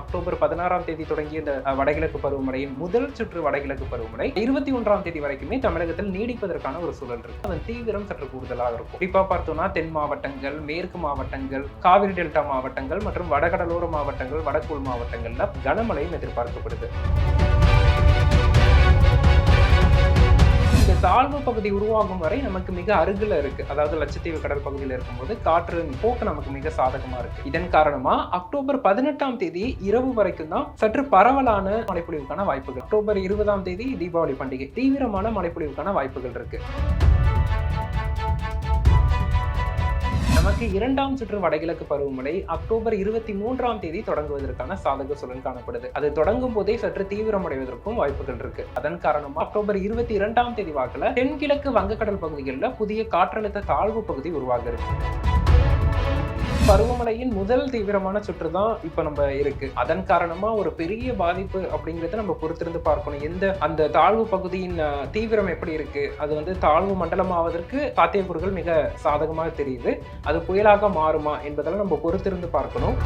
October பதினாறாம் தேதி தொடங்கிய இந்த வடகிழக்கு பருவமழையின் முதல் சுற்று வடகிழக்கு பருவமழை இருபத்தி ஒன்றாம் தேதி வரைக்குமே தமிழகத்தில் நீடிப்பதற்கான ஒரு சூழல் இருக்கு. அதன் தீவிரம் சற்று கூடுதலாக இருக்கும். குறிப்பா பார்த்தோம்னா தென் மாவட்டங்கள் மேற்கு மாவட்டங்கள் காவிரி டெல்டா மாவட்டங்கள் மற்றும் வடகடலோர மாவட்டங்கள் வடக்குள் மாவட்டங்கள்ல கனமழையும் எதிர்பார்க்கப்படுது. இந்த தாழ்வு பகுதி உருவாகும் வரை நமக்கு மிக அருகில் இருக்கு. அதாவது லட்சத்தீவு கடல் பகுதியில் இருக்கும்போது காற்றின் போக்கு நமக்கு மிக சாதகமா இருக்கு. இதன் காரணமா அக்டோபர் பதினெட்டாம் தேதி இரவு வரைக்கும் தான் சற்று பரவலான மழைப்பொழிவுக்கான வாய்ப்புகள். அக்டோபர் இருபதாம் தேதி தீபாவளி பண்டிகை. தீவிரமான மழைப்பொழிவுக்கான வாய்ப்புகள் இருக்கு. நமக்கு இரண்டாம் சுற்று வடகிழக்கு பருவமழை அக்டோபர் இருபத்தி மூன்றாம் தேதி தொடங்குவதற்கான சாதக சூழல் காணப்படுது. அது தொடங்கும் போதே சற்று தீவிரமடைவதற்கும் வாய்ப்புகள் இருக்கு. அதன் காரணமா அக்டோபர் இருபத்தி இரண்டாம் தேதி வாக்குல தென்கிழக்கு வங்கக்கடல் பகுதிகளில் புதிய காற்றழுத்த தாழ்வு பகுதி உருவாக இருக்கு. பருவமழையின் முதல் தீவிரமான சுற்று தான் இப்ப நம்ம இருக்கு. அதன் காரணமா ஒரு பெரிய பாதிப்பு அப்படிங்கறத நம்ம பொறுத்திருந்து பார்க்கணும். எந்த அந்த தாழ்வு பகுதியின் தீவிரம் எப்படி இருக்கு? அது வந்து தாழ்வு மண்டலமாவதற்கு சாத்தியக்கூறுகள் மிக சாதகமாக தெரியுது. அது புயலாக மாறுமா என்பதெல்லாம் நம்ம பொறுத்திருந்து பார்க்கணும்.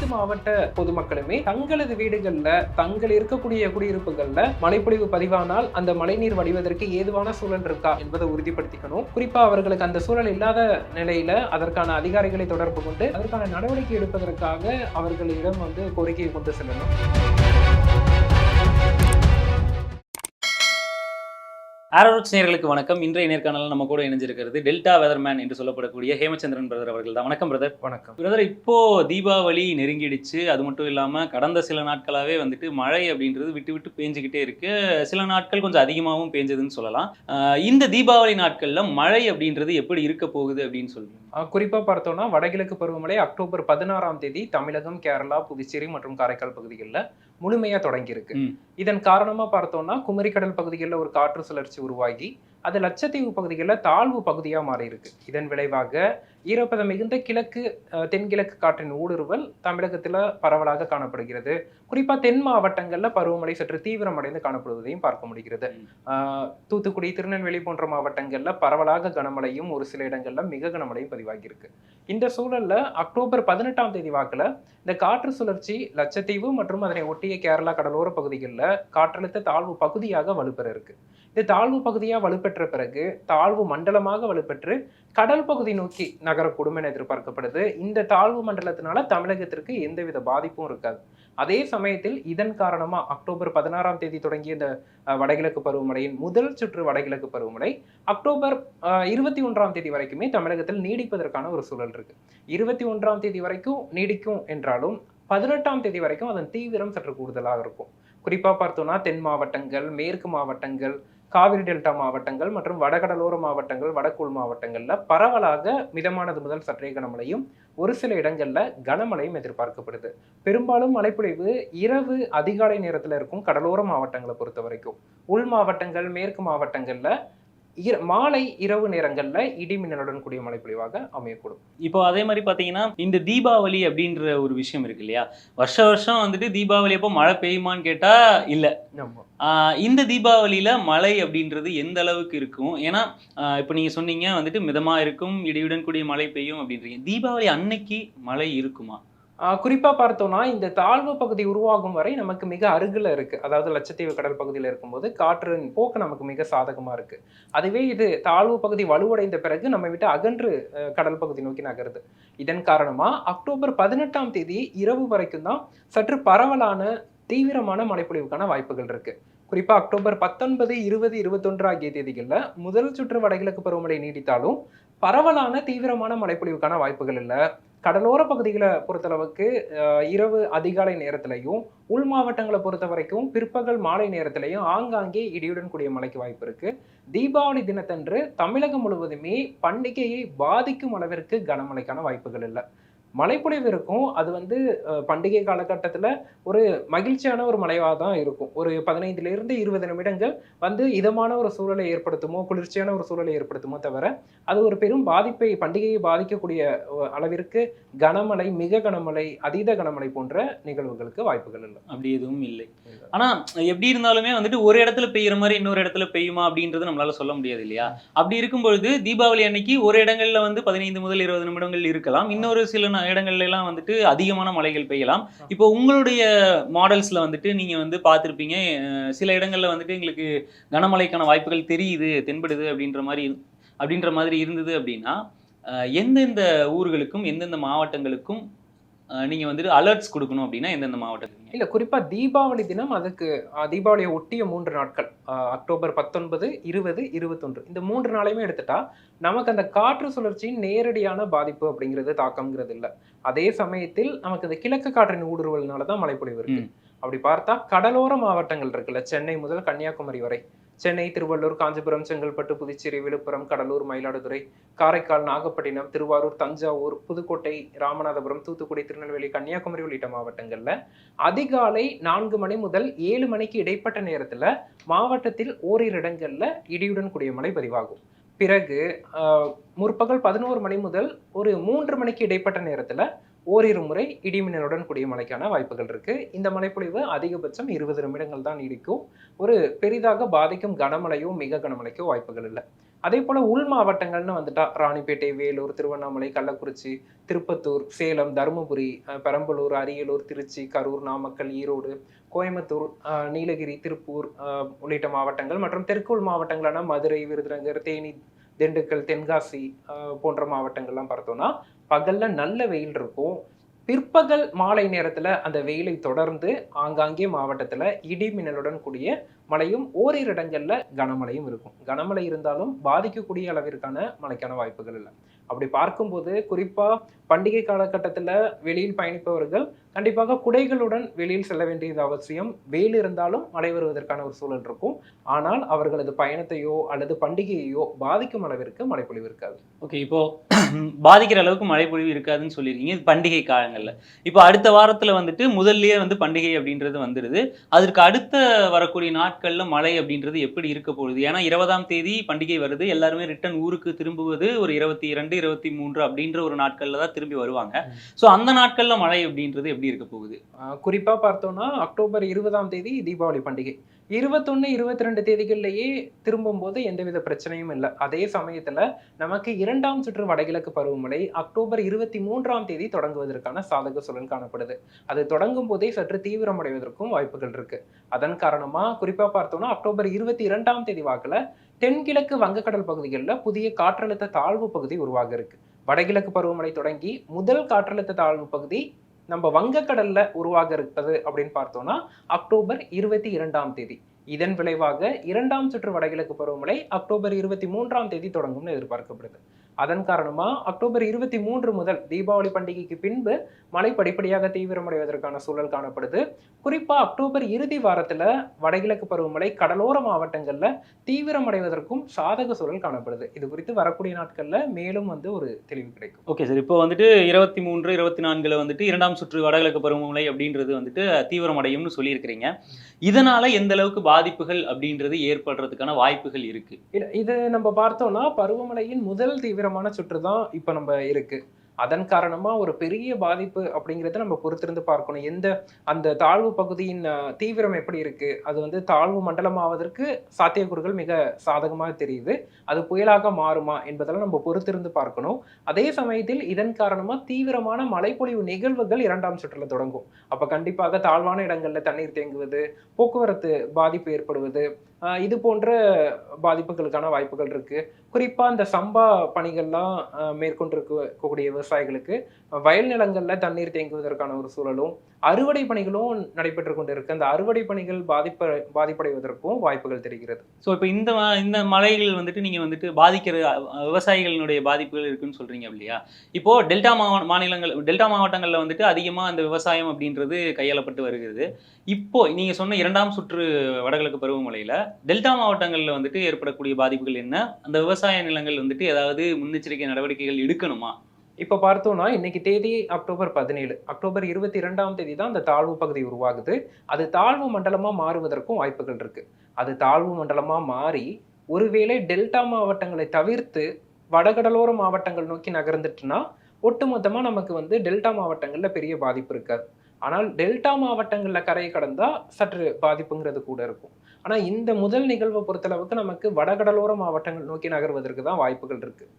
அனைத்து மாவட்ட பொதுமக்களுமே தங்களது வீடுகளில் தங்கள் இருக்கக்கூடிய குடியிருப்புகளில் மழைப்பொழிவு பதிவானால் அந்த மழைநீர் வடிவதற்கு ஏதுவான சூழல் இருக்கா என்பதை உறுதிப்படுத்திக்கணும். குறிப்பா அவர்களுக்கு அந்த சூழல் இல்லாத நிலையில அதற்கான அதிகாரிகளை தொடர்பு கொண்டு அதற்கான நடவடிக்கை எடுப்பதற்காக அவர்களிடம் வந்து கோரிக்கையை கொண்டு செல்லணும். ஆரோட்ஸ் நேர்களுக்கு வணக்கம். இன்றைய நேர்காணலில் நம்ம கூட இணைஞ்சிருக்கிறது டெல்டா வெதர்மேன் என்று சொல்லப்படக்கூடிய ஹேமச்சந்திரன் பிரதர் அவர்கள் தான். வணக்கம் பிரதர் வணக்கம். பிரதர் இப்போ தீபாவளி நெருங்கிடுச்சு. அது மட்டும் இல்லாம கடந்த சில நாட்களாவே வந்துட்டு மழை அப்படின்றது விட்டு விட்டு பேஞ்சுக்கிட்டே இருக்கு. சில நாட்கள் கொஞ்சம் அதிகமாகவும் பேஞ்சதுன்னு சொல்லலாம். இந்த தீபாவளி நாட்கள்ல மழை அப்படின்றது எப்படி இருக்க போகுது அப்படின்னு சொல்லுங்க. அஹ் குறிப்பா பார்த்தோம்னா வடகிழக்கு பருவமழை அக்டோபர் பதினாறாம் தேதி தமிழகம் கேரளா புதுச்சேரி மற்றும் காரைக்கால் பகுதிகளில். முழுமையா தொடங்கியிருக்கு. இதன் காரணமா பார்த்தோம்னா குமரிக்கடல் பகுதிகளில் ஒரு காற்று சுழற்சி உருவாகி அது லட்சத்தீவு பகுதிகளில் தாழ்வு பகுதியா மாறி இருக்கு இதன் விளைவாக ஈரப்பதம் மிகுந்த கிழக்கு தென்கிழக்கு காற்றின் ஊடுருவல் தமிழகத்துல பரவலாக காணப்படுகிறது. குறிப்பா தென் மாவட்டங்கள்ல பருவமழை சற்று தீவிரமடைந்து காணப்படுவதையும் பார்க்க முடிகிறது. தூத்துக்குடி திருநெல்வேலி போன்ற மாவட்டங்கள்ல பரவலாக கனமழையும் ஒரு சில இடங்கள்ல மிக கனமழையும் பதிவாகியிருக்கு. இந்த சூழல்ல அக்டோபர் பதினெட்டாம் தேதி வாக்குல இந்த காற்று சுழற்சி லட்சத்தீவு மற்றும் அதனை ஒட்டிய கேரளா கடலோர பகுதிகளில் காற்றழுத்த தாழ்வு பகுதியாக வலுப்பெற இருக்கு. இது தாழ்வு பகுதியா வலுப்பெற்ற பிறகு தாழ்வு மண்டலமாக வலுப்பெற்று கடல் பகுதி நோக்கி நகரக்கூடும் என எதிர்பார்க்கப்படுது. இந்த தாழ்வு மண்டலத்தினால தமிழகத்திற்கு எந்தவித பாதிப்பும் இருக்காது. அதே சமயத்தில் இதன் காரணமா அக்டோபர் பதினாறாம் தேதி தொடங்கிய இந்த வடகிழக்கு பருவமழையின் முதல் சுற்று வடகிழக்கு பருவமழை அக்டோபர் இருபத்தி ஒன்றாம் தேதி வரைக்குமே தமிழகத்தில் நீடிப்பதற்கான ஒரு சூழல் இருக்கு. இருபத்தி ஒன்றாம் தேதி வரைக்கும் நீடிக்கும் என்றாலும் பதினெட்டாம் தேதி வரைக்கும் அதன் தீவிரம் சற்று கூடுதலாக இருக்கும். குறிப்பா பார்த்தோம்னா தென் மாவட்டங்கள் மேற்கு மாவட்டங்கள் காவிரி டெல்டா மாவட்டங்கள் மற்றும் வடகடலோர மாவட்டங்கள் வடக்குள் மாவட்டங்களில் பரவலாக மிதமானது முதல் சற்றே கனமழையும் ஒரு சில இடங்களில் கனமழையும் எதிர்பார்க்கப்படுது. பெரும்பாலும் மழைப்பொழிவு இரவு அதிகாலை நேரத்தில் இருக்கும் கடலோர மாவட்டங்களை பொறுத்த வரைக்கும் உள் மாவட்டங்கள் மேற்கு மாவட்டங்களில் மாலை இரவு நேரங்கள்ல இடி மின்னலுடன் கூடிய மழைப்பொழிவாக அமையக்கூடும். இப்போ அதே மாதிரி பார்த்தீங்கன்னா இந்த தீபாவளி அப்படின்ற ஒரு விஷயம் இருக்கு இல்லையா? வருஷ வருஷம் வந்துட்டு தீபாவளி அப்போ மழை பெய்யுமான்னு கேட்டா இல்ல. இந்த தீபாவளியில மழை அப்படின்றது எந்த அளவுக்கு இருக்கும்? ஏன்னா இப்போ நீங்க சொன்னீங்க வந்துட்டு மிதமா இருக்கும் இடியுடன் கூடிய மழை பெய்யும் அப்படின்றீங்க. தீபாவளி அன்னைக்கு மழை இருக்குமா? குறிப்பாக பார்த்தோம்னா இந்த தாழ்வு பகுதி உருவாகும் வரை நமக்கு மிக அருகில் இருக்குது அதாவது லட்சத்தீவு கடல் பகுதியில் இருக்கும்போது காற்றின் போக்கு நமக்கு மிக சாதகமாக இருக்குது அதுவே இது தாழ்வு பகுதி வலுவடைந்த பிறகு நம்ம விட்டு அகன்று கடல் பகுதி நோக்கி நகருது. இதன் காரணமாக அக்டோபர் பதினெட்டாம் தேதி இரவு வரைக்கும் தான் சற்று பரவலான தீவிரமான மழைப்பொழிவுக்கான வாய்ப்புகள் இருக்குது குறிப்பாக அக்டோபர் பத்தொன்பது இருபது இருபத்தொன்று ஆகிய தேதிகளில் முதல் சுற்று வடகிழக்கு பருவமழை நீடித்தாலும் பரவலான தீவிரமான மழைப்பொழிவுக்கான வாய்ப்புகள் இல்லை. கடலோர பகுதிகளை பொறுத்தளவுக்கு இரவு அதிகாலை நேரத்திலையும் உள் மாவட்டங்களை பொறுத்த வரைக்கும் பிற்பகல் மாலை நேரத்திலையும் ஆங்காங்கே இடியுடன் கூடிய மழைக்கு வாய்ப்பு இருக்கு. தீபாவளி தினத்தன்று தமிழகம் முழுவதுமே பண்டிகையை பாதிக்கும் அளவிற்கு கனமழைக்கான வாய்ப்புகள் இல்லை. மழைப்பொழிவு இருக்கும். அது வந்து பண்டிகை காலகட்டத்தில் ஒரு மகிழ்ச்சியான ஒரு மழையாக தான் இருக்கும். ஒரு பதினைந்துல இருந்து இருபது நிமிடங்கள் வந்து இதமான ஒரு சூழலை ஏற்படுத்துமோ குளிர்ச்சியான ஒரு சூழலை ஏற்படுத்துமோ தவிர அது ஒரு பெரும் பாதிப்பை பண்டிகையை பாதிக்கக்கூடிய அளவிற்கு கனமழை மிக கனமழை அதீத கனமழை போன்ற நிகழ்வுகளுக்கு வாய்ப்புகள் இல்லை. அப்படி எதுவும் இல்லை. ஆனா எப்படி இருந்தாலுமே வந்துட்டு ஒரு இடத்துல பெய்யுற மாதிரி இன்னொரு இடத்துல பெய்யுமா அப்படின்றது நம்மளால சொல்ல முடியாது இல்லையா? அப்படி இருக்கும் பொழுது தீபாவளி அன்னைக்கு ஒரு இடங்கள்ல வந்து பதினைந்து முதல் இருபது நிமிடங்கள் இருக்கலாம். இன்னொரு சில இடங்கள்ல எல்லாம் வந்துட்டு அதிகமான மழைகள் பெய்யலாம். இப்போ உங்களுடைய மாடல்ஸ்ல வந்துட்டு நீங்க வந்து பார்த்திருப்பீங்க சில இடங்கள்ல வந்துட்டு எங்களுக்கு கனமழைக்கான வாய்ப்புகள் தெரியுது தென்படுது அப்படின்ற மாதிரி அப்படின்ற மாதிரி இருந்தது அப்படின்னா எந்தெந்த ஊர்களுக்கும் எந்தெந்த மாவட்டங்களுக்கும் அஹ் நீங்க வந்துட்டு அலர்ட்ஸ் கொடுக்கணும் அப்படின்னா எந்தெந்த மாவட்டத்துக்கு இல்ல குறிப்பா தீபாவளி தினம் அதுக்கு தீபாவளியை ஒட்டிய மூன்று நாட்கள். அக்டோபர் பத்தொன்பது இருபது இருபத்தொன்று. இந்த மூன்று நாளையுமே எடுத்துட்டா நமக்கு அந்த காற்று சுழற்சியின் நேரடியான பாதிப்பு அப்படிங்கிறது தாக்கம்ங்கிறது இல்ல. அதே சமயத்தில் நமக்கு இந்த கிழக்கு காற்றின் ஊடுருவல்னால தான் மழைப்பொழிவு இருக்கு. ம். அப்படி பார்த்தா கடலோர மாவட்டங்கள் இருக்குல்ல. சென்னை முதல் கன்னியாகுமரி வரை. சென்னை திருவள்ளூர் காஞ்சிபுரம் செங்கல்பட்டு புதுச்சேரி விழுப்புரம் கடலூர் மயிலாடுதுறை காரைக்கால் நாகப்பட்டினம் திருவாரூர் தஞ்சாவூர் புதுக்கோட்டை ராமநாதபுரம் தூத்துக்குடி திருநெல்வேலி கன்னியாகுமரி உள்ளிட்ட மாவட்டங்கள்ல அதிகாலை நான்கு மணி முதல் ஏழு மணிக்கு இடைப்பட்ட நேரத்துல மாவட்டத்தில் ஓரிரு இடங்கள்ல இடியுடன் கூடிய மழை பதிவாகும். பிறகு முற்பகல் பதினோரு மணி முதல் ஒரு மூன்று மணிக்கு இடைப்பட்ட நேரத்துல ஓரிரு முறை இடிமின்னலுடன் கூடிய மழைக்கான வாய்ப்புகள் இருக்கு. இந்த மழைப்பொழிவு அதிகபட்சம் இருபது நிமிடங்கள் தான் நீடிக்கும். ஒரு பெரிதாக பாதிக்கும் கனமழையோ மிக கனமழைக்கோ வாய்ப்புகள் இல்லை. அதே போல உள் மாவட்டங்கள்னு வந்துட்டா ராணிப்பேட்டை வேலூர் திருவண்ணாமலை கள்ளக்குறிச்சி திருப்பத்தூர் சேலம் தருமபுரி அஹ், பெரம்பலூர் அரியலூர் திருச்சி கரூர் நாமக்கல் ஈரோடு கோயம்புத்தூர் அஹ், நீலகிரி திருப்பூர் அஹ், உள்ளிட்ட மாவட்டங்கள் மற்றும் தெற்குள் மாவட்டங்களான மதுரை விருதுநகர் தேனி திண்டுக்கல் தென்காசி போன்ற மாவட்டங்கள்லாம் பார்த்தோம்னா பகல்ல நல்ல வெயில் இருக்கும். பிற்பகல் மாலை நேரத்துல அந்த வெயிலை தொடர்ந்து ஆங்காங்கே மாவட்டத்துல இடி மின்னலுடன் கூடிய மழையும் ஓரிரு இடங்கள்ல கனமழையும் இருக்கும். கனமழை இருந்தாலும் பாதிக்கக்கூடிய அளவிற்கான மழைக்கான வாய்ப்புகள் இல்லை. அப்படி பார்க்கும்போது குறிப்பாக பண்டிகை காலகட்டத்தில் வெளியில் பயணிப்பவர்கள் கண்டிப்பாக குடைகளுடன் வெளியில் செல்ல வேண்டியது அவசியம். வெயில் இருந்தாலும் மழை வருவதற்கான ஒரு சூழல் இருக்கும். ஆனால் அவர்களது பயணத்தையோ அல்லது பண்டிகையையோ பாதிக்கும் அளவிற்கு மழைப்பொழிவு இருக்காது. ஓகே இப்போ பாதிக்கிற அளவுக்கு மழை பொழிவு இருக்காதுன்னு சொல்லியிருக்கீங்க. இது பண்டிகை காலங்களில். இப்போ அடுத்த வாரத்தில் வந்துட்டு முதல்லயே வந்து பண்டிகை அப்படின்றது வந்துடுது அதற்கு அடுத்த வரக்கூடிய நாட்களில் மழை அப்படின்றது எப்படி இருக்க போகுது? ஏன்னா இருபதாம் தேதி பண்டிகை வருது. எல்லாருமே ரிட்டர்ன் ஊருக்கு திரும்புவது ஒரு இருபத்தி இரண்டு இருபத்தி மூன்று அப்படின்ற ஒரு நாட்கள்ல தான் திரும்பி வருவாங்க. ஸோ அந்த நாட்கள்ல மழை அப்படின்றது எப்படி இருக்க போகுது? ஆஹ் குறிப்பா பார்த்தோம்னா அக்டோபர் இருபதாம் தேதி தீபாவளி பண்டிகை. இருபத்தொன்னு இருபத்தி ரெண்டு தேதிகள்லயே திரும்பும்போது எந்தவித பிரச்சனையும் இல்லை. அதே சமயத்துல நமக்கு இரண்டாம் சுற்று வடகிழக்கு பருவமழை அக்டோபர் இருபத்தி மூன்றாம் தேதி தொடங்குவதற்கான சாதக சூழல் காணப்படுது. அது தொடங்கும் போதே சற்று தீவிரமடைவதற்கும் வாய்ப்புகள் இருக்கு. அதன் காரணமா குறிப்பா பார்த்தோம்னா அக்டோபர் இருபத்தி இரண்டாம் தேதி வாக்குல தென்கிழக்கு வங்கக்கடல் பகுதிகளில் புதிய காற்றழுத்த தாழ்வு பகுதி உருவாக இருக்கு வடகிழக்கு பருவமழை தொடங்கி முதல் காற்றழுத்த தாழ்வு பகுதி நம்ம வங்கக்கடல்ல உருவாக இருப்பது அப்படின்னு பார்த்தோம்னா அக்டோபர் இருபத்தி இரண்டாம் தேதி. இதன் விளைவாக இரண்டாம் சுற்று வடகிழக்கு பருவமழை அக்டோபர் இருபத்தி மூன்றாம் தேதி தொடங்கும்னு எதிர்பார்க்கப்படுது. அதன் காரணமா அக்டோபர் இருபத்தி மூன்று முதல் தீபாவளி பண்டிகைக்கு பின்பு மழை படிப்படியாக தீவிரமடைவதற்கான சூழல் காணப்படுது. குறிப்பா அக்டோபர் இறுதி வாரத்துல வடகிழக்கு பருவமழை கடலோர மாவட்டங்கள்ல தீவிரமடைவதற்கும் சாதக சூழல் காணப்படுது. இது குறித்து வரக்கூடிய நாட்கள்ல மேலும் வந்து ஒரு தெளிவு கிடைக்கும். ஓகே சார் இப்போ வந்துட்டு இருபத்தி மூன்று இருபத்தி நான்குல வந்துட்டு இரண்டாம் சுற்று வடகிழக்கு பருவமழை அப்படின்றது வந்துட்டு தீவிரமடையும்னு சொல்லியிருக்கிறீங்க. இதனால எந்த அளவுக்கு பாதிப்புகள் அப்படின்றது ஏற்படுறதுக்கான வாய்ப்புகள் இருக்கு? இல்ல இது நம்ம பார்த்தோம்னா பருவமழையின் முதல் தீவிரமான சுற்று தான் இப்போ நம்ம இருக்கு. அதன் காரணமா ஒரு பெரிய பாதிப்பு அப்படிங்கறத நம்ம பொறுத்திருந்து பார்க்கணும். எந்த அந்த தாழ்வு பகுதியின் தீவிரம் எப்படி இருக்கு? அது வந்து தாழ்வு மண்டலமாவதற்கு சாத்தியக்கூறுகள் மிக சாதகமாக தெரியுது. அது புயலாக மாறுமா என்பதெல்லாம் நம்ம பொறுத்திருந்து பார்க்கணும். அதே சமயத்தில் இதன் காரணமா தீவிரமான மழைப்பொழிவு நிகழ்வுகள் இரண்டாம் சுற்றுல தொடங்கும். அப்ப கண்டிப்பாக தாழ்வான இடங்கள்ல தண்ணீர் தேங்குவது போக்குவரத்து பாதிப்பு ஏற்படுவது இது போன்ற பாதிப்புகளுக்கான வாய்ப்புகள் இருக்கு. குறிப்பா இந்த சம்பா பணிகள்லாம் ஆஹ் மேற்கொண்டிருக்கக்கூடிய விவசாயிகளுக்கு வயல் நிலங்கள்ல தண்ணீர் தேங்குவதற்கான ஒரு சூழலும் அறுவடை பணிகளும் நடைபெற்று கொண்டிருக்கு. அந்த அறுவடை பணிகள் பாதிப்ப பாதிப்படைவதற்கும் வாய்ப்புகள் தெரிகிறது. ஸோ இப்போ இந்த ம- இந்த மழைகள் வந்துட்டு நீங்கள் வந்துட்டு பாதிக்கிற விவசாயிகளினுடைய பாதிப்புகள் இருக்குன்னு சொல்கிறீங்க இல்லையா? இப்போ டெல்டா மாவ மாநிலங்கள் டெல்டா மாவட்டங்களில் வந்துட்டு அதிகமாக அந்த விவசாயம் அப்படின்றது கையாளப்பட்டு வருகிறது. இப்போ நீங்கள் சொன்ன இரண்டாம் சுற்று வடகிழக்கு பருவமழையில் டெல்டா மாவட்டங்களில் வந்துட்டு ஏற்படக்கூடிய பாதிப்புகள் என்ன? அந்த விவசாய நிலங்கள் வந்துட்டு ஏதாவது முன்னெச்சரிக்கை நடவடிக்கைகள் எடுக்கணுமா? இப்ப பார்த்தோம்னா இன்னைக்கு தேதி அக்டோபர் பதினேழு. அக்டோபர் இருபத்தி இரண்டாம் தேதி தான் அந்த தாழ்வு பகுதி உருவாகுது. அது தாழ்வு மண்டலமா மாறுவதற்கும் வாய்ப்புகள் இருக்கு. அது தாழ்வு மண்டலமா மாறி ஒருவேளை டெல்டா மாவட்டங்களை தவிர்த்து வடகடலோர மாவட்டங்கள் நோக்கி நகர்ந்துட்டுனா ஒட்டுமொத்தமா நமக்கு வந்து டெல்டா மாவட்டங்கள்ல பெரிய பாதிப்பு இருக்காது. ஆனால் டெல்டா மாவட்டங்களில் கரையை கடந்தால் சற்று பாதிப்புங்கிறது கூட இருக்கும். ஆனால் இந்த முதல் நிகழ்வை பொறுத்தளவுக்கு நமக்கு வடகடலோர மாவட்டங்கள் நோக்கி நகர்வதற்கு தான் வாய்ப்புகள் இருக்குது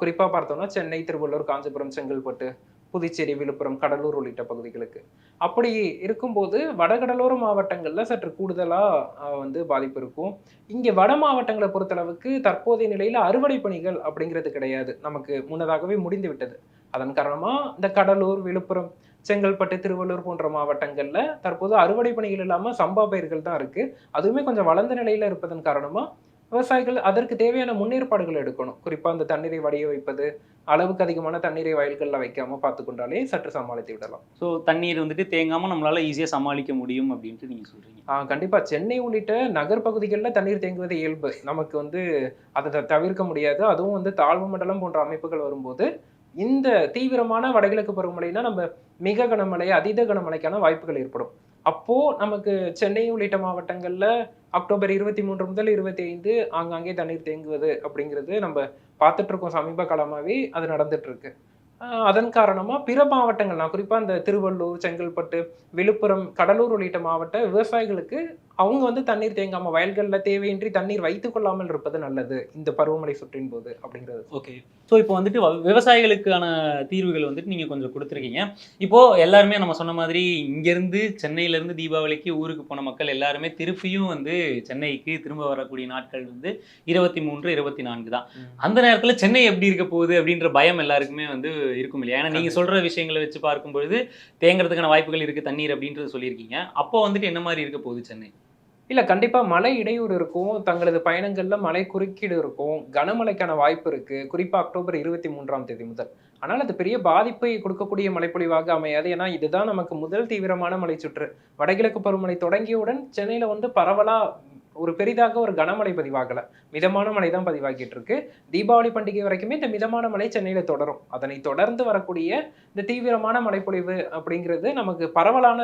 குறிப்பாக பார்த்தோம்னா சென்னை திருவள்ளூர் காஞ்சிபுரம் செங்கல்பட்டு புதுச்சேரி விழுப்புரம் கடலூர் உள்ளிட்ட பகுதிகளுக்கு. அப்படி இருக்கும்போது வடகடலோர மாவட்டங்களில் சற்று கூடுதலாக வந்து பாதிப்பு இருக்கும். இங்கே வட மாவட்டங்களை பொறுத்தளவுக்கு தற்போதைய நிலையில் அறுவடை பணிகள் அப்படிங்கிறது கிடையாது. நமக்கு முன்னதாகவே முடிந்து விட்டது. அதன் காரணமாக இந்த கடலூர் விழுப்புரம் செங்கல்பட்டு திருவள்ளூர் போன்ற மாவட்டங்களில் தற்போது அறுவடை பணிகள் இல்லாமல் சம்பா பயிர்கள் தான் இருக்குது அதுவுமே கொஞ்சம் வளர்ந்த நிலையில் இருப்பதன் காரணமாக விவசாயிகள் அதற்கு தேவையான முன்னேற்பாடுகள் எடுக்கணும். குறிப்பா அந்த தண்ணீரை வடிய வைப்பது அளவுக்கு அதிகமான தண்ணீரை வயல்கள்ல வைக்காம பார்த்து கொண்டாலே சற்று சமாளித்து விடலாம். ஸோ தண்ணீர் வந்துட்டு தேங்காம நம்மளால ஈஸியாக சமாளிக்க முடியும் அப்படின்ட்டு நீங்க சொல்றீங்க. ஆஹ் கண்டிப்பா. சென்னை உள்ளிட்ட நகர் பகுதிகளில் தண்ணீர் தேங்குவது இயல்பு. நமக்கு வந்து அதை தவிர்க்க முடியாது. அதுவும் வந்து தாழ்வு மண்டலம் போன்ற அமைப்புகள் வரும்போது இந்த தீவிரமான வடகிழக்கு பருவமழைனா நம்ம மிக கனமழை அதீத கனமழைக்கான வாய்ப்புகள் ஏற்படும். அப்போது நமக்கு சென்னை உள்ளிட்ட மாவட்டங்களில் அக்டோபர் இருபத்தி மூன்று முதல் இருபத்தி ஐந்து ஆங்காங்கே தண்ணீர் தேங்குவது அப்படிங்கிறது நம்ம பார்த்துட்ருக்கோம் சமீப காலமாகவே அது நடந்துட்டுருக்கு அதன் காரணமாக பிற மாவட்டங்கள் நான் குறிப்பாக இந்த திருவள்ளூர் செங்கல்பட்டு விழுப்புரம் கடலூர் உள்ளிட்ட மாவட்ட விவசாயிகளுக்கு அவங்க வந்து தண்ணீர் தேங்காம வயல்கள்ல தேவையின்றி தண்ணீர் வைத்துக் கொள்ளாமல் இருப்பது நல்லது இந்த பருவமழை சுற்றின் போது அப்படிங்கிறது ஓகே. ஸோ இப்போ வந்துட்டு விவசாயிகளுக்கான தீர்வுகள் வந்துட்டு நீங்கள் கொஞ்சம் கொடுத்துருக்கீங்க. இப்போ எல்லாருமே நம்ம சொன்ன மாதிரி இங்கேருந்து சென்னையிலேருந்து தீபாவளிக்கு ஊருக்கு போன மக்கள் எல்லாருமே திருப்பியும் வந்து சென்னைக்கு திரும்ப வரக்கூடிய நாட்கள் வந்து இருபத்தி மூன்று இருபத்தி நான்கு தான் அந்த நேரத்தில் சென்னை எப்படி இருக்க போகுது அப்படின்ற பயம் எல்லாருக்குமே வந்து இருக்கும் இல்லையா? ஏன்னா நீங்கள் சொல்கிற விஷயங்களை வச்சு பார்க்கும்பொழுது தேங்குறதுக்கான வாய்ப்புகள் இருக்குது தண்ணீர் அப்படின்றது சொல்லியிருக்கீங்க. அப்போ வந்துட்டு என்ன மாதிரி இருக்க போகுது சென்னை? இல்ல கண்டிப்பா மழை இடையூறு இருக்கும். தங்களது பயணங்கள்ல மழை குறுக்கீடு இருக்கும். கனமழைக்கான வாய்ப்பு இருக்கு. குறிப்பா அக்டோபர் இருபத்தி மூன்றாம் தேதி முதல். ஆனால் அது பெரிய பாதிப்பை கொடுக்கக்கூடிய மழைப்பொழிவாக அமையாது. ஏன்னா இதுதான் நமக்கு முதல் தீவிரமான மழை சுற்று. வடகிழக்கு பருவமழை தொடங்கியவுடன் சென்னையில வந்து பரவலா ஒரு பெரிதாக ஒரு கனமழை பதிவாகல. மிதமான மழை தான் பதிவாகிட்டு இருக்கு. தீபாவளி பண்டிகை வரைக்குமே இந்த மிதமான மழை சென்னையில தொடரும். அதனை தொடர்ந்து வரக்கூடிய இந்த தீவிரமான மழைப்பொழிவு அப்படிங்கிறது நமக்கு பரவலான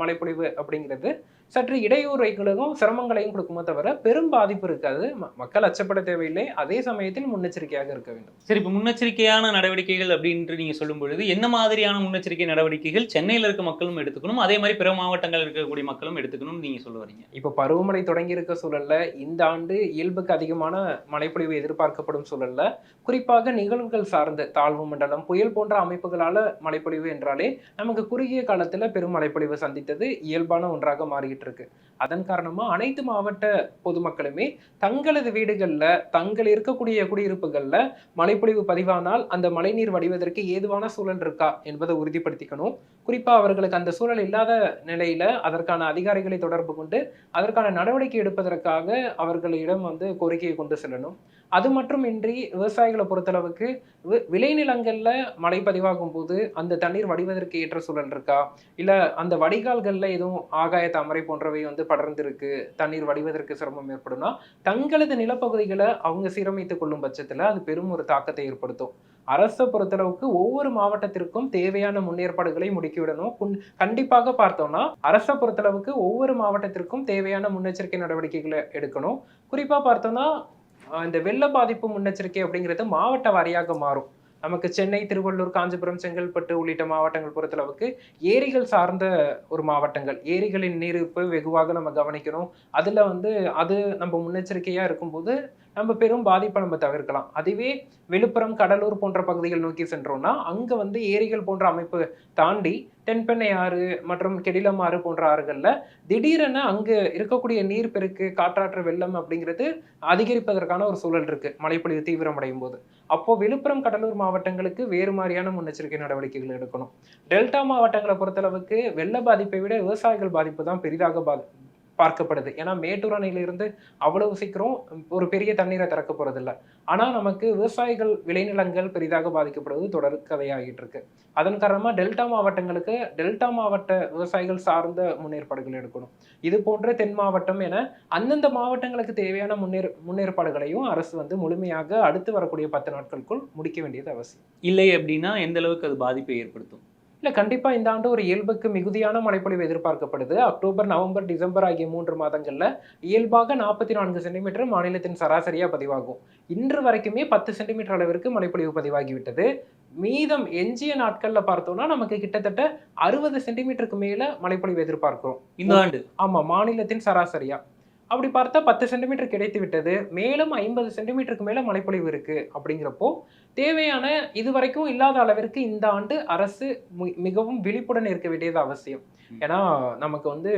மழைப்பொழிவு அப்படிங்கிறது சற்று இடையூறுகளும் சிரமங்களையும் கொடுக்குமோ தவிர பெரும் பாதிப்பு இருக்காது. மக்கள் அச்சப்பட தேவையில்லை. அதே சமயத்தில் முன்னெச்சரிக்கையாக இருக்க வேண்டும். சரி இப்போ முன்னெச்சரிக்கையான நடவடிக்கைகள் அப்படின்ட்டு நீங்கள் சொல்லும் பொழுது என்ன மாதிரியான முன்னெச்சரிக்கை நடவடிக்கைகள் சென்னையில் இருக்க மக்களும் எடுத்துக்கணும் அதே மாதிரி பிற மாவட்டங்கள் இருக்கக்கூடிய மக்களும் எடுத்துக்கணும்னு நீங்கள் சொல்ல வரீங்க. இப்போ பருவமழை தொடங்கி இருக்க சூழல்ல இந்த ஆண்டு இயல்புக்கு அதிகமான மழைப்பொழிவு எதிர்பார்க்கப்படும் சூழல்ல குறிப்பாக நிகழ்வுகள் சார்ந்த தாழ்வு மண்டலம் புயல் போன்ற அமைப்புகளால மழைப்பொழிவு என்றாலே நமக்கு குறுகிய காலத்துல பெரும் மழைப்பொழிவு சந்தித்தது இயல்பான ஒன்றாக மாறிட்டு இருக்கு. அதன் காரணமா அனைத்து மாவட்ட பொதுமக்களுமே தங்களது வீடுகள்ல தங்கள் இருக்கக்கூடிய குடியிருப்புகள்ல மழைப்பொழிவு பதிவானால் அந்த மழைநீர் வடிவதற்கு ஏதுவான சூழல் இருக்கா என்பதை உறுதிப்படுத்திக்கணும். குறிப்பா அவர்களுக்கு அந்த சூழல் இல்லாத நிலையில அதற்கான அதிகாரிகளை தொடர்பு கொண்டு அதற்கான நடவடிக்கை எடுப்பதற்காக அவர்களிடம் வந்து கோரிக்கையை கொண்டு செல்லணும். அது மட்டுமின்றி விவசாயிகளை பொறுத்தளவுக்கு வி- மழை பதிவாகும் போது அந்த தண்ணீர் வடிவதற்கு ஏற்ற சூழல் இருக்கா? இல்லை அந்த வடிகால்களில் எதுவும் ஆகாய தாமரை போன்றவை வந்து படர்ந்திருக்கு தண்ணீர் வடிவதற்கு சிரமம் ஏற்படும்னா தங்களது நிலப்பகுதிகளை அவங்க சீரமைத்துக் கொள்ளும் பட்சத்தில் அது பெரும் ஒரு தாக்கத்தை ஏற்படுத்தும். அரசை பொறுத்தளவுக்கு ஒவ்வொரு மாவட்டத்திற்கும் தேவையான முன்னேற்பாடுகளை முடுக்கிவிடணும். கண்டிப்பாக பார்த்தோம்னா அரசை பொறுத்தளவுக்கு ஒவ்வொரு மாவட்டத்திற்கும் தேவையான முன்னெச்சரிக்கை நடவடிக்கைகளை எடுக்கணும். குறிப்பாக பார்த்தோம்னா இந்த வெள்ள பாதிப்பு முன்னெச்சரிக்கை அப்படிங்கிறது மாவட்ட வாரியாக மாறும். நமக்கு சென்னை திருவள்ளூர் காஞ்சிபுரம் செங்கல்பட்டு உள்ளிட்ட மாவட்டங்கள் பொறுத்தளவுக்கு ஏரிகள் சார்ந்த ஒரு மாவட்டங்கள். ஏரிகளின் நீரிருப்பு வெகுவாக நம்ம கவனிக்கணும் அதில் வந்து அது நம்ம முன்னெச்சரிக்கையாக இருக்கும்போது நம்ம பெரும் பாதிப்பை நம்ம தவிர்க்கலாம். அதுவே விழுப்புரம் கடலூர் போன்ற பகுதிகள் நோக்கி சென்றோம்னா அங்க வந்து ஏரிகள் போன்ற அமைப்பு தாண்டி தென்பெண்ணை ஆறு மற்றும் கெடிலம் ஆறு போன்ற ஆறுகள்ல திடீரென அங்கு இருக்கக்கூடிய நீர்ப்பெருக்கு காற்றாற்று வெள்ளம் அப்படிங்கிறது அதிகரிப்பதற்கான ஒரு சூழல் இருக்கு. மழைப்பொழிவு தீவிரமடையும் போது. அப்போ விழுப்புரம் கடலூர் மாவட்டங்களுக்கு வேறு மாதிரியான முன்னெச்சரிக்கை நடவடிக்கைகள் எடுக்கணும். டெல்டா மாவட்டங்களை பொறுத்தளவுக்கு வெள்ள பாதிப்பை விட விவசாயிகள் பாதிப்பு தான் பெரிதாக பாதி பார்க்கப்படுது. ஏன்னா மேட்டூர் அணையிலிருந்து அவ்வளவு சீக்கிரம் ஒரு பெரிய தண்ணீரை திறக்க போறதில்ல. ஆனா நமக்கு விவசாயிகள் விளைநிலங்கள் பெரிதாக பாதிக்கப்படுவது தொடர் கதையாகிட்டு இருக்கு அதன் காரணமா டெல்டா மாவட்டங்களுக்கு டெல்டா மாவட்ட விவசாயிகள் சார்ந்த முன்னேற்பாடுகள் எடுக்கணும். இது போன்ற தென் மாவட்டம் என அந்தந்த மாவட்டங்களுக்கு தேவையான முன்னேற் முன்னேற்பாடுகளையும் அரசு வந்து முழுமையாக அடுத்து வரக்கூடிய பத்து நாட்களுக்குள் முடிக்க வேண்டியது அவசியம். இல்லை அப்படின்னா எந்த அளவுக்கு அது பாதிப்பை ஏற்படுத்தும்? இல்ல கண்டிப்பா இந்த ஆண்டு ஒரு இயல்புக்கு மிகுதியான மழைப்பொழிவு எதிர்பார்க்கப்படுது. அக்டோபர் நவம்பர் டிசம்பர் ஆகிய மூன்று மாதங்கள்ல இயல்பாக நாற்பத்தி நான்கு சென்டிமீட்டர் மாநிலத்தின் சராசரியா பதிவாகும். இன்று வரைக்குமே பத்து சென்டிமீட்டர் அளவிற்கு மழைப்பொழிவு பதிவாகிவிட்டது. மீதம் எஞ்சிய நாட்கள்ல பார்த்தோம்னா நமக்கு கிட்டத்தட்ட அறுபது சென்டிமீட்டருக்கு மேல மழைப்பொழிவு எதிர்பார்க்கிறோம். இந்த ஆண்டு? ஆமா மாநிலத்தின் சராசரியா. அப்படி பார்த்தா பத்து சென்டிமீட்டர் கிடைத்து விட்டது மேலும் ஐம்பது சென்டிமீட்டருக்கு மேல மழைப்பொழிவு இருக்கு. அப்படிங்கிறப்போ தேவையான இதுவரைக்கும் இல்லாத அளவிற்கு இந்த ஆண்டு அரசு மி- மிகவும் விழிப்புடன் இருக்க வேண்டியது அவசியம். ம். ஏன்னா நமக்கு வந்து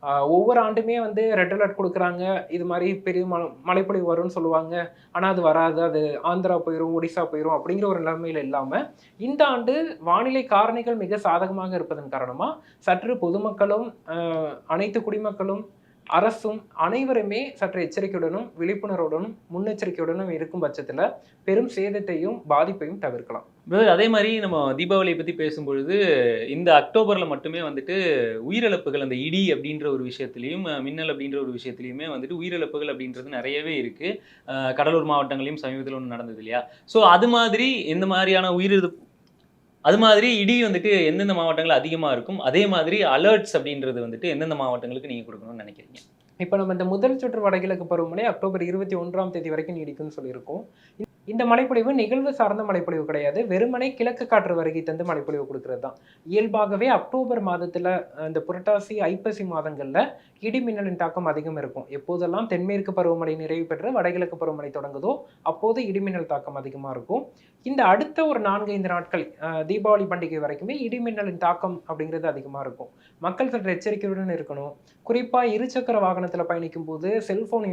ஒவ்வொரு ஆண்டுமே வந்து ரெட் அலர்ட் கொடுக்குறாங்க. இது மாதிரி பெரிய மழை மழைப்பொழிவு வரும்னு சொல்லுவாங்க. ஆனால் அது வராது. அது ஆந்திரா போயிடும் ஒடிசா போயிடும் அப்படிங்கிற ஒரு நிலைமையில இல்லாமல் இந்த ஆண்டு வானிலை காரணிகள் மிக சாதகமாக இருப்பதன் காரணமாக சற்று பொதுமக்களும் அனைத்து குடிமக்களும் அரசும் அனைவருமே சற்று எச்சரிக்கையுடனும் விழிப்புணர்வுடனும் முன்னெச்சரிக்கையுடனும் இருக்கும் பட்சத்தில் பெரும் சேதத்தையும் பாதிப்பையும் தவிர்க்கலாம். அதே மாதிரி நம்ம தீபாவளியை பற்றி பேசும்பொழுது இந்த அக்டோபரில் மட்டுமே வந்துட்டு உயிரிழப்புகள் அந்த இடி அப்படின்ற ஒரு விஷயத்துலையும் மின்னல் அப்படின்ற ஒரு விஷயத்துலையுமே வந்துட்டு உயிரிழப்புகள் அப்படின்றது நிறையவே இருக்குது கடலூர் மாவட்டங்களையும் சமீபத்தில் ஒன்று நடந்தது இல்லையா? ஸோ அது மாதிரி இந்த மாதிரியான உயிரிழப்பு அது மாதிரி இடி வந்துட்டு எந்தெந்த மாவட்டங்கள் அதிகமாக இருக்கும்? அதே மாதிரி அலர்ட்ஸ் அப்படின்றது வந்துட்டு எந்தெந்த மாவட்டங்களுக்கு நீங்கள் கொடுக்கணும்னு நினைக்கிறீங்க? இப்போ நம்ம இந்த முதல் சுற்று வடகிழக்கு பருவமழை அக்டோபர் இருபத்தி ஒன்றாம் தேதி வரைக்கும் நீடிக்கும்னு சொல்லியிருக்கோம். இந்த மழைப்பொழிவு நிகழ்வு சார்ந்த மழைப்பொழிவு கிடையாது. வெறுமனே கிழக்கு காற்று வருகை தந்து மழைப்பொழிவு கொடுக்கறது தான். இயல்பாகவே அக்டோபர் மாதத்தில் இந்த புரட்டாசி ஐப்பசி மாதங்களில் இடி மின்னலின் தாக்கம் அதிகம் இருக்கும். எப்போதெல்லாம் தென்மேற்கு பருவமழை நிறைவு பெற்று வடகிழக்கு பருவமழை தொடங்குதோ அப்போது இடிமின்னல் தாக்கம் அதிகமாக இருக்கும். இந்த அடுத்த ஒரு நான்கு ஐந்து நாட்கள் தீபாவளி பண்டிகை வரைக்குமே இடிமின்னலின் தாக்கம் அப்படிங்கிறது அதிகமாக இருக்கும். மக்கள் சற்று எச்சரிக்கையுடன் இருக்கணும். குறிப்பாக இருசக்கர வாகனத்தில் பயணிக்கும் போது செல்ஃபோன்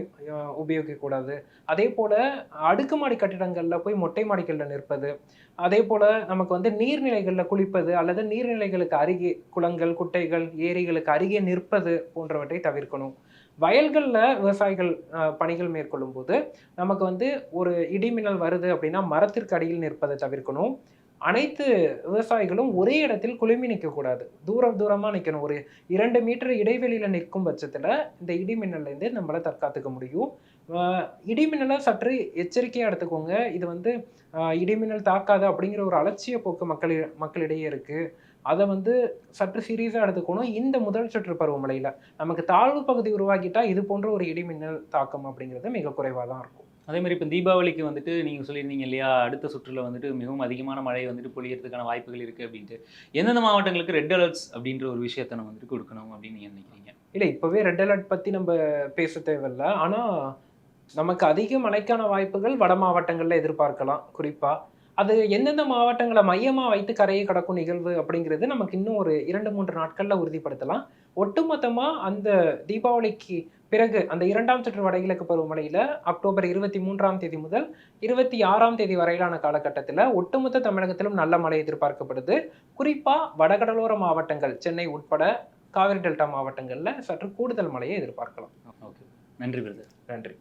உபயோகிக்கக்கூடாது. அதே போல அடுக்குமாடி கட்டிடங்களில் போய் மொட்டை மாடிகளில் நிற்பது. அதே போல நமக்கு வந்து நீர்நிலைகளில் குளிப்பது அல்லது நீர்நிலைகளுக்கு அருகே குளங்கள் குட்டைகள் ஏரிகளுக்கு அருகே நிற்பது போன்றவற்றை தவிர்க்கணும். வயல்களில் விவசாயிகள் பணிகள் மேற்கொள்ளும் போது நமக்கு வந்து ஒரு இடிமின்னல் வருது அப்படின்னா மரத்திற்கு அடியில் நிற்பதை தவிர்க்கணும். அனைத்து விவசாயிகளும் ஒரே இடத்தில் குழுமி நிற்கக்கூடாது தூரம் தூரமாக நிற்கணும் ஒரு இரண்டு மீட்டர் இடைவெளியில் நிற்கும் பட்சத்தில் இந்த இடிமின்னல்லேருந்து நம்மளை தற்காத்துக்க முடியும். இடிமின்னலை சற்று எச்சரிக்கையாக எடுத்துக்கோங்க. இது வந்து இடிமின்னல் தாக்காது அப்படிங்கிற ஒரு அலட்சிய போக்கு மக்கள் மக்களிடையே இருக்குது அதை வந்து சற்று சீரியஸாக எடுத்துக்கணும். இந்த முதல் சுற்று பருவமழையில் நமக்கு தாழ்வு பகுதி உருவாக்கிட்டா இது போன்ற ஒரு இடிமின்னல் தாக்கம் அப்படிங்கிறது மிக குறைவாக தான் இருக்கும். அதே மாதிரி இப்போ தீபாவளிக்கு வந்துட்டு நீங்கள் சொல்லியிருந்தீங்க இல்லையா அடுத்த சுற்றுல வந்துட்டு மிகவும் அதிகமான மழை வந்துட்டு பொழியறதுக்கான வாய்ப்புகள் இருக்குது அப்படின்ட்டு. எந்தெந்த மாவட்டங்களுக்கு ரெட் அலர்ட்ஸ் அப்படின்ற ஒரு விஷயத்தை நம்ம வந்துட்டு கொடுக்கணும் அப்படின்னு நீங்கள் நினைக்கிறீங்க? இல்லை இப்போவே ரெட் அலர்ட் பற்றி நம்ம பேச தேவையில்ல. ஆனால் நமக்கு அதிக மழைக்கான வாய்ப்புகள் வட மாவட்டங்களில் எதிர்பார்க்கலாம். குறிப்பாக அது எந்தெந்த மாவட்டங்களை மையமாக வைத்து கரையை கடக்கும் நிகழ்வு அப்படிங்கிறது நமக்கு இன்னும் ஒரு இரண்டு மூன்று நாட்களில் உறுதிப்படுத்தலாம். ஒட்டுமொத்தமாக அந்த தீபாவளிக்கு பிறகு அந்த இரண்டாம் சுற்று வடகிழக்கு பருவமழையில் அக்டோபர் இருபத்தி மூன்றாம் தேதி முதல் இருபத்தி ஆறாம் தேதி வரையிலான காலகட்டத்தில் ஒட்டுமொத்த தமிழகத்திலும் நல்ல மழை எதிர்பார்க்கப்படுது. குறிப்பாக வடகடலோர மாவட்டங்கள் சென்னை உட்பட காவிரி டெல்டா மாவட்டங்களில் சற்று கூடுதல் மழையை எதிர்பார்க்கலாம். ஓகே. நன்றி பிரதர். நன்றி.